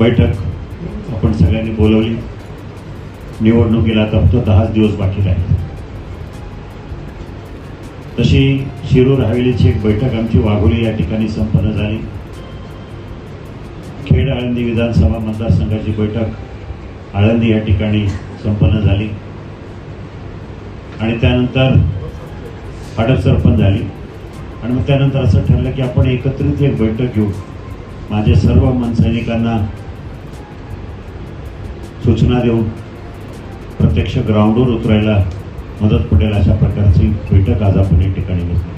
बैठक आपण सगळ्यांनी बोलवली. निवडणुकीला आता फक्त दहाच दिवस बाकी राहिले. तशी शिरूर हवेलीची एक बैठक आमची वाघोली या ठिकाणी संपन्न झाली. खेड आळंदी विधानसभा मतदारसंघाची बैठक आळंदी या ठिकाणी संपन्न झाली. आणि त्यानंतर हडप सरपंच झाली. आणि मग त्यानंतर असं ठरलं की आपण एकत्रित एक बैठक घेऊ. माझ्या सर्व मनसैनिकांना सूचना देऊन प्रत्यक्ष ग्राउंडवर उतरायला मदत पडेल अशा प्रकारची बैठक आज आपण या ठिकाणी घेतली.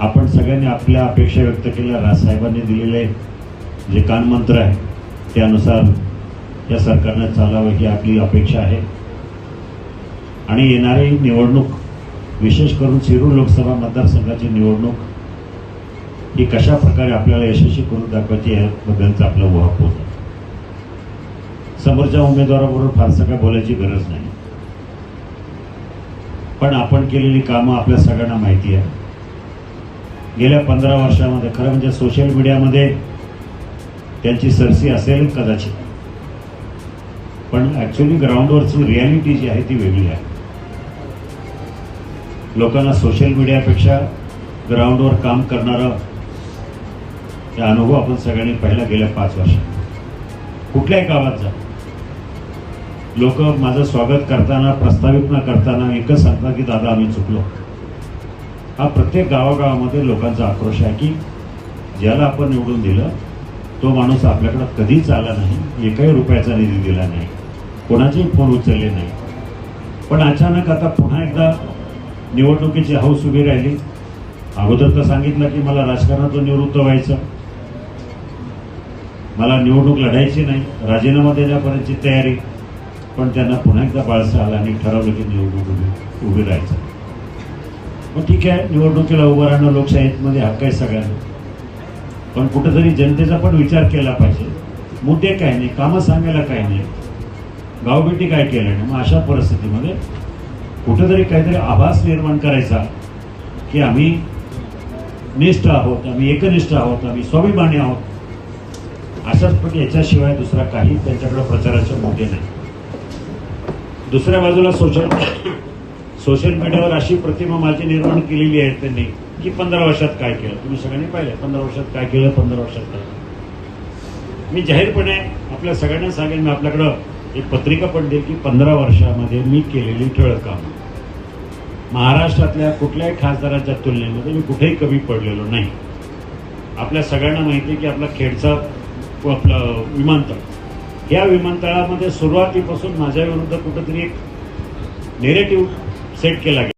आपण सगळ्यांनी आपल्या अपेक्षा व्यक्त केल्या. राजसाहेबांनी दिलेले जे कानमंत्र आहे त्यानुसार या सरकारनं चालावं ही आपली अपेक्षा आहे. आणि येणारी निवडणूक विशेष करून शिरूर लोकसभा मतदारसंघाची निवडणूक ही कशा प्रकारे आपल्याला यशस्वी करून दाखवायची याबद्दलचं आपलं उहापोह आहे समोरच्या उमेदवाराबरोबर फारसं काय बोलायची गरज नाही. पण आपण केलेली कामं आपल्या सगळ्यांना माहिती आहे. गेल्या पंधरा वर्षामध्ये खरं म्हणजे सोशल मीडियामध्ये त्यांची सरसी असेल कदाचित. पण ॲक्च्युली ग्राउंडवरची रियालिटी जी आहे ती वेगळी आहे. लोकांना सोशल मीडियापेक्षा ग्राउंडवर काम करणारा अनुभव आपण सगळ्यांनी पाहिला गेल्या पाच वर्षात. कुठल्याही गावात जा. लोक माझं स्वागत करताना प्रस्तावित न करताना एकच सांगतात की दादा आम्ही चुकलो. हा प्रत्येक गावागावामध्ये लोकांचा आक्रोश आहे की ज्याला आपण निवडून दिलं तो माणूस आपल्याकडं कधीच आला नाही एकही रुपयाचा निधी दिला नाही कोणाचेही फोन उचलले नाही. पण अचानक आता पुन्हा एकदा निवडणुकीची हौस उभी राहिली. अगोदर तर सांगितलं की मला राजकारणातून निवृत्त व्हायचं. मला निवडणूक लढायची नाही राजीनामा देण्यापर्यंतची तयारी. पण त्यांना पुन्हा एकदा बाळसा आला आणि ठरवलं की निवडणूक उभी उभी राहायचं. मग ठीक आहे निवडणुकीला उभं राहणं लोकशाहीमध्ये हक्क आहे सगळ्यांना. पण कुठंतरी जनतेचा पण विचार केला पाहिजे. मुद्दे काय नाही कामं सांगायला काय नाही. गावभेटी काय केलं नाही. मग अशा परिस्थितीमध्ये कुठंतरी काहीतरी आभास निर्माण करायचा की आम्ही निष्ठ आहोत आम्ही एकनिष्ठ आहोत आम्ही स्वाभिमानी आहोत. अशाच पण याच्याशिवाय दुसरा काही त्यांच्याकडे प्रचाराचे मुद्दे नाही. दुसऱ्या बाजूला सोशल सोशल मीडियावर अशी प्रतिमा माझी निर्माण केलेली आहे त्यांनी की पंधरा वर्षात काय केलं? तुम्ही सगळ्यांनी पाहिलं पंधरा वर्षात काय केलं पंधरा वर्षात काय केलं? मी जाहीरपणे आपल्या सगळ्यांना सांगेन मी आपल्याकडं एक पत्रिका पण देईल की पंधरा वर्षामध्ये मी केलेली ठळक कामं. महाराष्ट्रातल्या कुठल्याही खासदाराच्या तुलनेमध्ये मी कुठेही कमी पडलेलो नाही. आपल्या सगळ्यांना माहिती आहे की आपला खेडचा व आपलं विमानतळ या विमानतळामध्ये सुरुवातीपासून माझ्याविरुद्ध कुठंतरी एक नेरेटिव्ह सेट केला गेला.